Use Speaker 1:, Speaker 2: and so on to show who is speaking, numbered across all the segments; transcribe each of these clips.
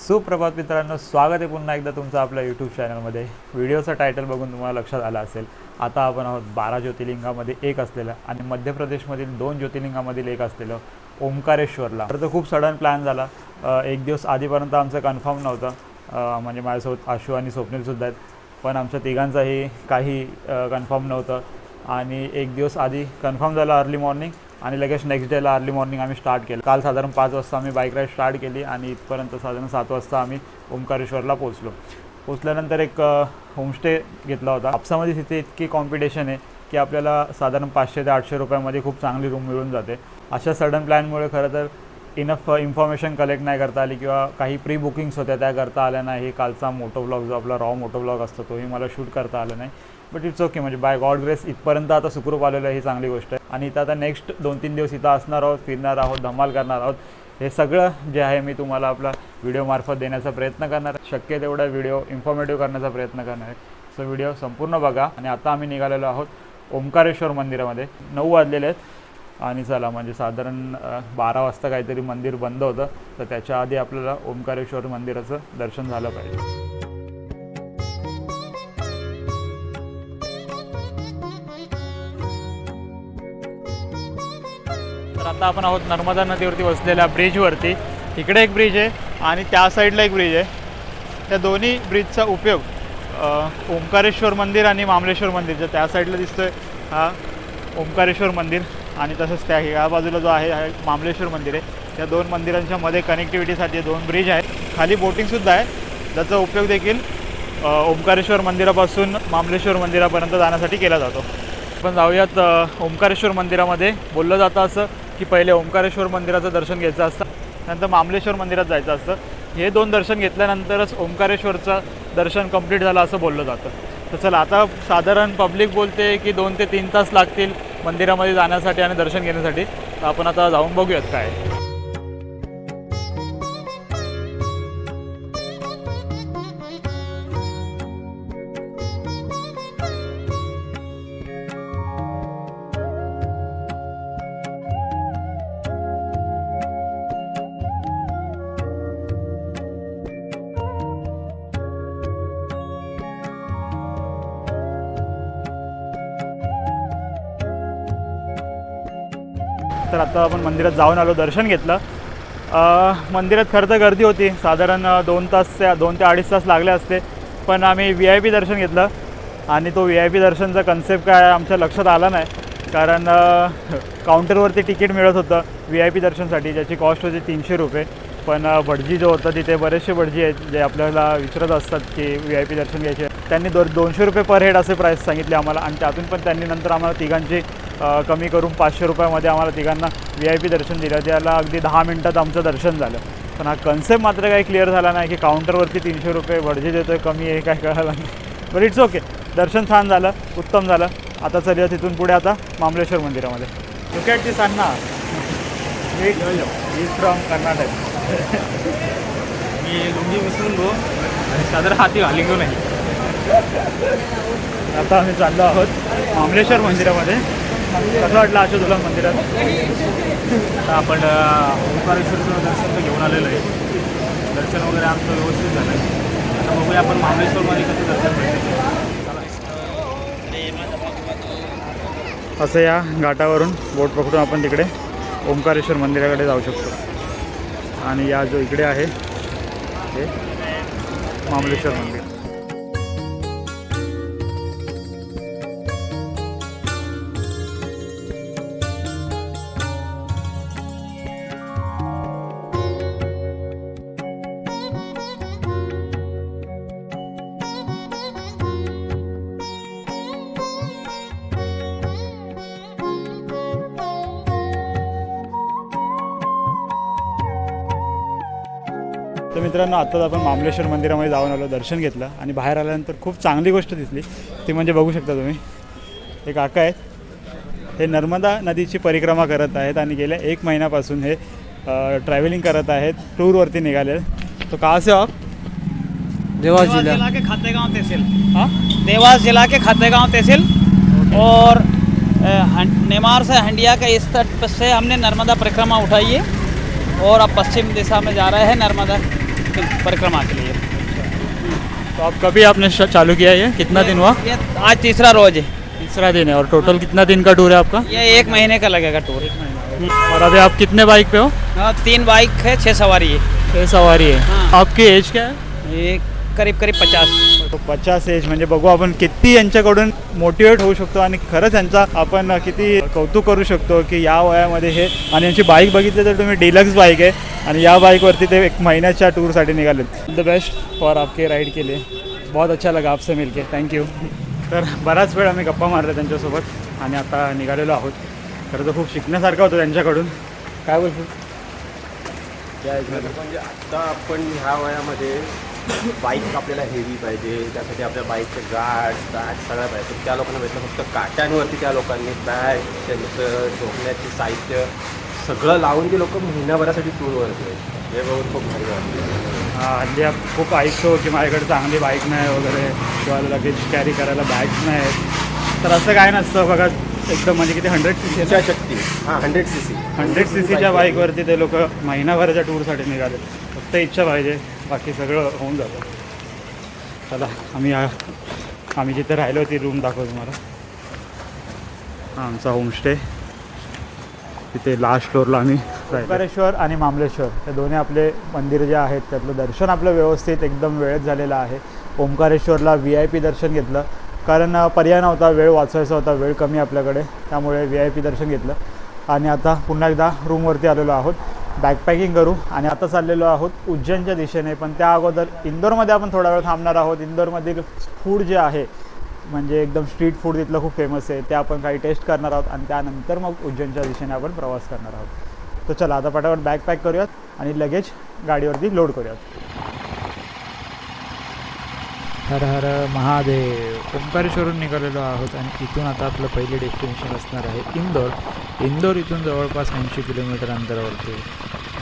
Speaker 1: सुप्रभात मित्रांनो स्वागत आहे पुन्हा एकदा तुमचं आपल्या यूट्यूब चॅनलमध्ये व्हिडिओचं टायटल बघून तुम्हाला लक्षात आलं असेल. आता आपण आहोत बारा ज्योतिर्लिंगामध्ये एक असलेलं आणि मध्य प्रदेशमधील दोन ज्योतिर्लिंगामधील एक असलेलं ओंकारेश्वरला. तर तो खूप सडन प्लॅन झाला. एक दिवस आधीपर्यंत आमचं कन्फर्म नव्हतं. म्हणजे माझ्यासोबत आशू आणि स्वप्नीलसुद्धा आहेत. पण आमच्या तिघांचाही काही कन्फर्म नव्हतं. आणि एक दिवस आधी कन्फर्म झालं अर्ली मॉर्निंग आणि लगेच नेक्स्ट डेला अर्ली मॉर्निंग आम्ही स्टार्ट केलं. काल साधारण पाच वाजता आम्ही बाईक राईड स्टार्ट केली आणि इथपर्यंत साधारण सात वाजता आम्ही ओंकारेश्वरला पोहोचलो. पोचल्यानंतर एक होमस्टे घेतला होता. आपसामध्ये तिथे इतकी कॉम्पिटिशन आहे की आपल्याला साधारण पाचशे ते आठशे रुपयामध्ये खूप चांगली रूम मिळून जाते. अशा सडन प्लॅनमुळे खरं तर इनफ इन्फॉर्मेशन कलेक्ट नाही करता आली किंवा काही प्री बुकिंग्स होत्या त्या करता आल्या नाही. कालचा मोटो ब्लॉग जो आपला रॉ मोटो ब्लॉग असतो तोही मला शूट करता आला नाही. बट इट्स ओके म्हणजे बाय गॉड ग्रेस इथपर्यंत आता सुखरूप आलेलं आहे ही चांगली गोष्ट आहे. आणि इथं आता नेक्स्ट दोन तीन दिवस इथं असणार आहोत फिरणार आहोत धमाल करणार आहोत. हे सगळं जे आहे मी तुम्हाला आपला व्हिडिओमार्फत देण्याचा प्रयत्न करणार आहे. शक्य तेवढा व्हिडिओ इन्फॉर्मेटिव्ह करण्याचा प्रयत्न करणार आहे. सो व्हिडिओ संपूर्ण बघा. आणि आता आम्ही निघालेलो आहोत ओंकारेश्वर मंदिरामध्ये. नऊ वाजलेले आहेत. आणि चला म्हणजे साधारण बारा वाजता काहीतरी मंदिर बंद होतं. तर त्याच्या आधी आपल्याला ओंकारेश्वर मंदिराचं दर्शन झालं पाहिजे. आता आपण आहोत नर्मदा नदीवरती वसलेल्या ब्रिजवरती. इकडे एक ब्रिज आहे आणि त्या साईडला एक ब्रिज आहे. त्या दोन्ही ब्रिजचा उपयोग ओंकारेश्वर मंदिर आणि मामलेश्वर मंदिर जे त्या साईडला दिसतोय हा ओंकारेश्वर मंदिर आणि तसंच त्या ह्या बाजूला जो आहे हा मामलेश्वर मंदिर आहे. त्या दोन मंदिरांच्या मध्ये कनेक्टिव्हिटीसाठी दोन ब्रिज आहेत. खाली बोटिंगसुद्धा आहे. ज्याचा उपयोग देखील ओंकारेश्वर मंदिरापासून मामलेश्वर मंदिरापर्यंत जाण्यासाठी केला जातो. आपण जाऊयात ओंकारेश्वर मंदिरामध्ये. बोललं जातं असं की पहिले ओंकारेश्वर मंदिराचं दर्शन घ्यायचं असतं नंतर मामलेश्वर मंदिरात जायचं असतं. हे दोन दर्शन घेतल्यानंतरच ओंकारेश्वरचं दर्शन कंप्लीट झालं असं बोललं जातं. तर चला आता साधारण पब्लिक बोलते की दोन ते तीन तास लागतील मंदिरामध्ये जाण्यासाठी आणि दर्शन घेण्यासाठी. तर आपण आता जाऊन बघूयात काय तर आता आपण मंदिरात जाऊन आलो दर्शन घेतलं. मंदिरात खरं तर गर्दी होती. साधारण दोन तास दोन ते अडीच तास लागले असते. पण आम्ही व्ही आय पी दर्शन घेतलं. आणि तो व्ही आय पी दर्शनचा कन्सेप्ट काय आमच्या लक्षात आला नाही. कारण काउंटरवरती तिकीट मिळत होतं व्ही आय पी दर्शनसाठी ज्याची कॉस्ट होती तीनशे रुपये. पण भटजी जो होता तिथे बरेचसे भटजी आहेत जे आपल्याला विचारत असतात की व्ही आय पी दर्शन घ्यायचे. त्यांनी दो दोनशे रुपये पर हेड असे प्राईस सांगितले आम्हाला. आणि त्यातून पण त्यांनी नंतर आम्हाला तिघांची कमी करून पाचशे रुपयामध्ये आम्हाला तिघांना व्ही आय पी दर्शन दिलं. त्याला अगदी दहा मिनटात आमचं दर्शन झालं. पण हा कन्सेप्ट मात्र काही क्लिअर झाला नाही की काउंटरवरती तीनशे रुपये भटजी देतोय कमी आहे काय कळालं नाही. बट इट्स ओके दर्शन छान झालं उत्तम झालं. आता चलूया तिथून पुढे आता मामलेश्वर मंदिरामध्ये. Look at this Anna. Is from Karnataka
Speaker 2: मी लुंगी विसरून गो साधारण हाती घाली घेऊ नाही.
Speaker 1: आता आम्ही चाललो आहोत मामलेश्वर मंदिरामध्ये. कसं वाटलं आशू तुला मंदिरात.
Speaker 2: आता आपण ओंकारेश्वरचं दर्शन तर घेऊन आलेलं आहे. दर्शन वगैरे आमचं व्यवस्थित झालं. आहे आता बघूया आपण महाबळेश्वरमध्ये कसं दर्शन
Speaker 1: असं या घाटावरून बोट पकडून आपण तिकडे ओंकारेश्वर मंदिराकडे जाऊ शकतो. आणि या जो इकडे आहे ते मामलेश्वर मंदिर. तर मित्रांनो आत्ताच आपण मामलेश्वर मंदिरामध्ये जाऊन आलो दर्शन घेतलं आणि बाहेर आल्यानंतर खूप चांगली गोष्ट दिसली. ती म्हणजे बघू शकता तुम्ही. हे काका आहेत. हे नर्मदा नदीची परिक्रमा करत आहेत आणि गेल्या एक महिन्यापासून हे ट्रॅव्हलिंग करत आहेत. टूरवरती निघाले तो का से हो? आप
Speaker 3: देवास
Speaker 2: देवास
Speaker 3: जिला
Speaker 2: के खातेगांव तहसील.
Speaker 1: हाँ?
Speaker 2: देवास जिला के खातेगांव तहसील. और हं- नेमार से हंडिया के इस तट से हमने नर्मदा परिक्रमा उठाई है। और अब पश्चिम दिशा में जा रहे हैं नर्मदा।
Speaker 4: परिक्रमा के लिए।
Speaker 1: तो आप कभी आपने चालू किया ये? कितना दिन हुआ?
Speaker 4: ये आज तीसरा रोज है।
Speaker 1: तीसरा दिन है। और टोटल कितना दिन का टूर है आपका?
Speaker 4: ये एक महीने का लगेगा टूर
Speaker 1: और अभी आप कितने बाइक पे हो?
Speaker 4: हाँ तीन बाइक है छः सवारी है।
Speaker 1: छह सवारी है।
Speaker 4: हाँ.
Speaker 1: आपकी एज क्या है?
Speaker 4: ये करीब करीब पचास।
Speaker 1: पचास एज म्हणजे बघू आपण किती यांच्याकडून मोटिवेट होऊ शकतो आणि खरंच यांचा आपण किती कौतुक करू शकतो की या वयामध्ये हे आणि यांची बाईक बघितली तर तुम्ही डिलक्स बाईक आहे आणि या बाईकवरती ते एक महिन्याच्या टूरसाठी निघालेत. द बेस्ट फॉर आपके राईड के लिए. बहुत अच्छा लगा आपसे मिलके. थँक्यू तर बराच वेळ आम्ही गप्पा मारल्या त्यांच्यासोबत आणि आता निघालेलो आहोत. खरं तर खूप शिकण्यासारखं होतं त्यांच्याकडून. काय बोलतो
Speaker 5: म्हणजे आता आपण ह्या वयामध्ये बाईक आपल्याला हेवी पाहिजे त्यासाठी आपल्या बाईकचे गार्ड्स बॅग सगळ्या पाहिजे. त्या लोकांना भेटलं फक्त काट्यांवरती त्या लोकांनी बॅग त्यांचं झोपण्याचे साहित्य सगळं लावून ते लोक महिनाभरासाठी टूरवरती हे बघून खूप भारी वाटलं.
Speaker 1: हा, हल्ली आप खूप ऐकतो की माझ्याकडे चांगली बाईक नाही वगैरे किंवा लगेज कॅरी करायला बॅग्स नाहीत तर असं काय नसतं बघा एकदम म्हणजे किती हंड्रेड सी सी
Speaker 5: इच्छाशक्ती हां hundred C C
Speaker 1: hundred C सीच्या बाईकवरती ते लोक महिनाभराच्या टूरसाठी निघाले. फक्त इच्छा पाहिजे. बाकी सगळं होऊन जातं. चला आम्ही आम्ही जिथे राहिलो ती रूम दाखव तुम्हाला. हा आमचा होमस्टे तिथे लास्ट फ्लोअरला आम्ही ओंकारेश्वर आणि मामलेश्वर हे दोन्ही आपले मंदिर जे आहेत त्यातलं दर्शन आपलं व्यवस्थित एकदम वेळेत झालेलं आहे. ओंकारेश्वरला व्ही आय पी दर्शन घेतलं. कारण पर्याय नव्हता वेळ वाचवायचा होता वेळ कमी आपल्याकडे. त्यामुळे व्ही आय पी दर्शन घेतलं. आणि आता पुन्हा एकदा रूमवरती आलेलो आहोत. बॅकपॅकिंग करू. आणि आता चाललेलो आहोत उज्जैनच्या दिशेने. पण त्या अगोदर इंदोरमध्ये आपण थोडा वेळ थांबणार आहोत. इंदोरमधील फूड जे आहे म्हणजे एकदम स्ट्रीट फूड तिथलं खूप फेमस आहे. ते आपण काही टेस्ट करणार आहोत आणि त्यानंतर मग उज्जैनच्या दिशेने आपण प्रवास करणार आहोत. तर चला आता पटापट बॅग पॅक करूयात आणि लगेच गाडीवरती लोड करूयात. हर हर महादेव. ओंकारेश्वरून निघालेलो आहोत आणि इथून आता आपलं पहिले डेस्टिनेशन असणार आहे इंदोर. इंदोर इथून जवळपास ऐंशी किलोमीटर अंतरावरती.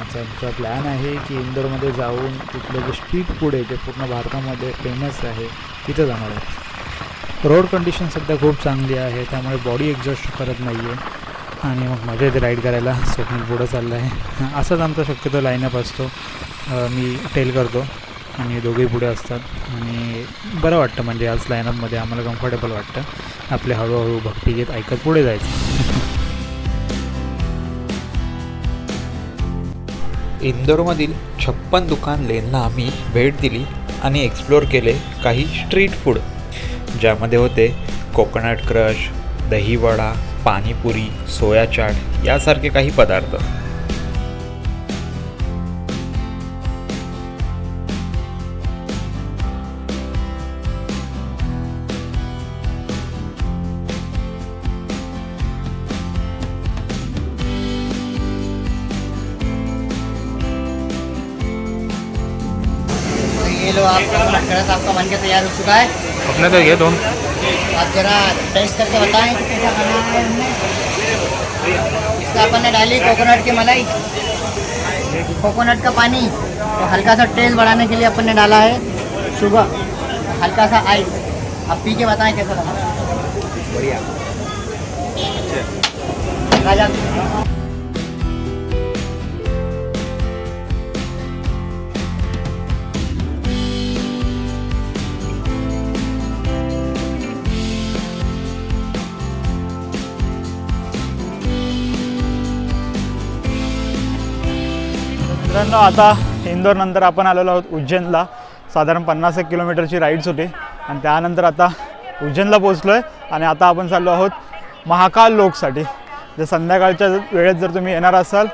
Speaker 1: आता आमचा प्लॅन आहे की इंदोरमध्ये जाऊन तिथलं जे स्ट्रीट फूड आहे जे पूर्ण भारतामध्ये फेमस आहे तिथं जाणार आहे. रोड कंडिशन सध्या खूप चांगली आहे त्यामुळे बॉडी एक्झॉस्ट करत नाही आहे आणि मग मजा येते राईड करायला स्वप्न पुढं चाललं आहे असाच आमचा शक्यतो लाईनअप असतो. मी टेल करतो आणि दोघेही पुढे असतात. आणि बरं वाटतं म्हणजे आज लाईनअपमध्ये आम्हाला कम्फर्टेबल वाटतं. आपले हळूहळू भक्तिगीत ऐकत पुढे जायचं.
Speaker 6: इंदोरमधील छप्पन दुकान लेनला आम्ही भेट दिली आणि एक्सप्लोर केले काही स्ट्रीट फूड ज्यामध्ये होते coconut crush dahi vada panipuri soya chaat यासारखे काही पदार्थ.
Speaker 7: ये लो आपका मटकरस आपका बन के तैयार हो चुका है।
Speaker 2: अपने तो ये दोन।
Speaker 7: आप जरा टेस्ट करके बताएँ कि कैसा बना है हमने। इसका अपन ने डाली कोकोनट की मलाई। कोकोनट का पानी और हल्का सा टेस्ट बढ़ाने के लिए अपन ने डाला है शुगर। हल्का सा आइस आप पी के बताएँ कैसा बना बढ़िया। राजा
Speaker 1: मित्रांनो आता इंदोरनंतर आपण आलेलो आहोत उज्जैनला. साधारण पन्नास एक किलोमीटरची राईड्स होती. आणि त्यानंतर आता उज्जैनला पोचलो आहे आणि आता आपण चाललो आहोत महाकाल लोकसाठी. जर संध्याकाळच्या वेळेत जर तुम्ही येणार असाल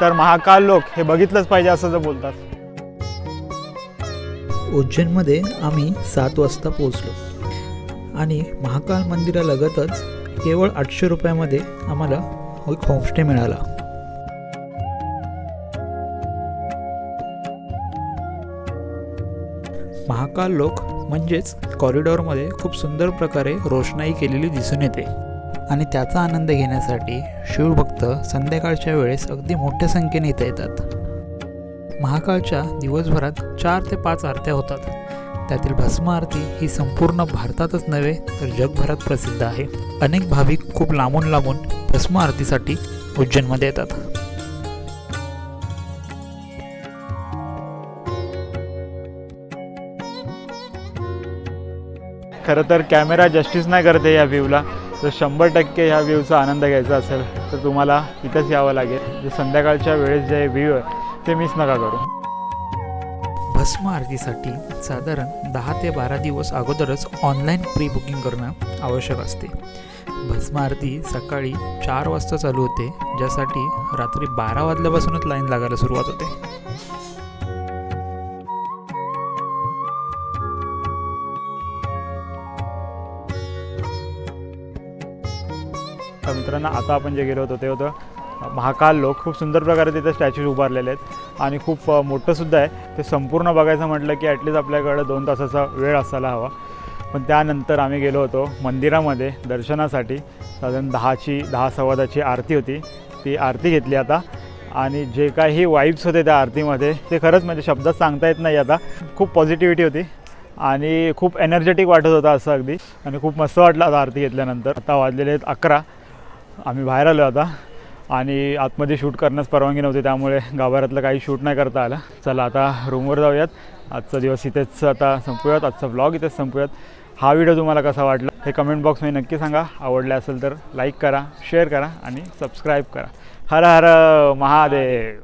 Speaker 1: तर महाकाल लोक हे बघितलंच पाहिजे असं जर बोलतात.
Speaker 8: उज्जैनमध्ये आम्ही सात वाजता पोचलो आणि महाकाल मंदिरालगतच केवळ आठशे रुपयामध्ये आम्हाला एक होमस्टे मिळाला. महाकाल लोक म्हणजेच कॉरिडॉरमध्ये खूप सुंदर प्रकारे रोषणाई केलेली दिसून येते. आणि त्याचा आनंद घेण्यासाठी शिवभक्त संध्याकाळच्या वेळेस अगदी मोठ्या संख्येने इथे येतात. महाकाळच्या दिवसभरात चार ते पाच आरत्या होतात. त्यातील भस्म आरती ही संपूर्ण भारतातच नव्हे तर जगभरात प्रसिद्ध आहे. अनेक भाविक खूप लांबून लांबून भस्म आरतीसाठी उज्जैनमध्ये येतात.
Speaker 1: खरं तर कॅमेरा जस्टिस नाही करते या व्ह्यूला तर शंभर टक्के ह्या व्ह्यूचा आनंद घ्यायचा असेल तर तुम्हाला इथंच यावं लागेल. जे संध्याकाळच्या वेळेस जे व्ह्यू आहे ते मिस नका करू.
Speaker 8: भस्म आरतीसाठी साधारण दहा ते बारा दिवस अगोदरच ऑनलाईन प्री बुकिंग करणं आवश्यक असते. भस्म आरती सकाळी चार वाजता चालू होते ज्यासाठी रात्री बारा वाजल्यापासूनच लाईन लागायला सुरुवात होते.
Speaker 1: मित्रांनो आता आपण जे गेलो होतो ते होतं महाकाल लोक. खूप सुंदर प्रकारे तिथे स्टॅच्यूज उभारलेले आहेत आणि खूप मोठंसुद्धा आहे. ते संपूर्ण बघायचं म्हटलं की ॲटलीस्ट आपल्याकडं दोन तासाचा वेळ असायला हवा. पण त्यानंतर आम्ही गेलो होतो मंदिरामध्ये दर्शनासाठी. साधारण दहाची दहा सव्वादाची आरती होती. ती आरती घेतली आता. आणि जे काही वाईब्स होते त्या आरतीमध्ये ते खरंच म्हणजे शब्दात सांगता येत नाही आता. खूप पॉझिटिव्हिटी होती. आणि खूप एनर्जेटिक वाटत होतं असं अगदी. आणि खूप मस्त वाटलं आता आरती घेतल्यानंतर. आता वाजलेले आहेत अकरा. आम्ही बाहेर आलो आता. आणि आतमध्ये शूट करण्यास परवानगी नव्हती त्यामुळे गाभाऱ्यातलं काही शूट नाही करता आलं. चला आता रूमवर जाऊयात. आजचा दिवस इथेच आता संपूयात. आजचा ब्लॉग इथेच संपूयात. हा व्हिडिओ तुम्हाला कसा वाटला हे कमेंट बॉक्समध्ये नक्की सांगा. आवडले असेल तर लाईक करा शेअर करा आणि सबस्क्राईब करा. हर हर महादेव.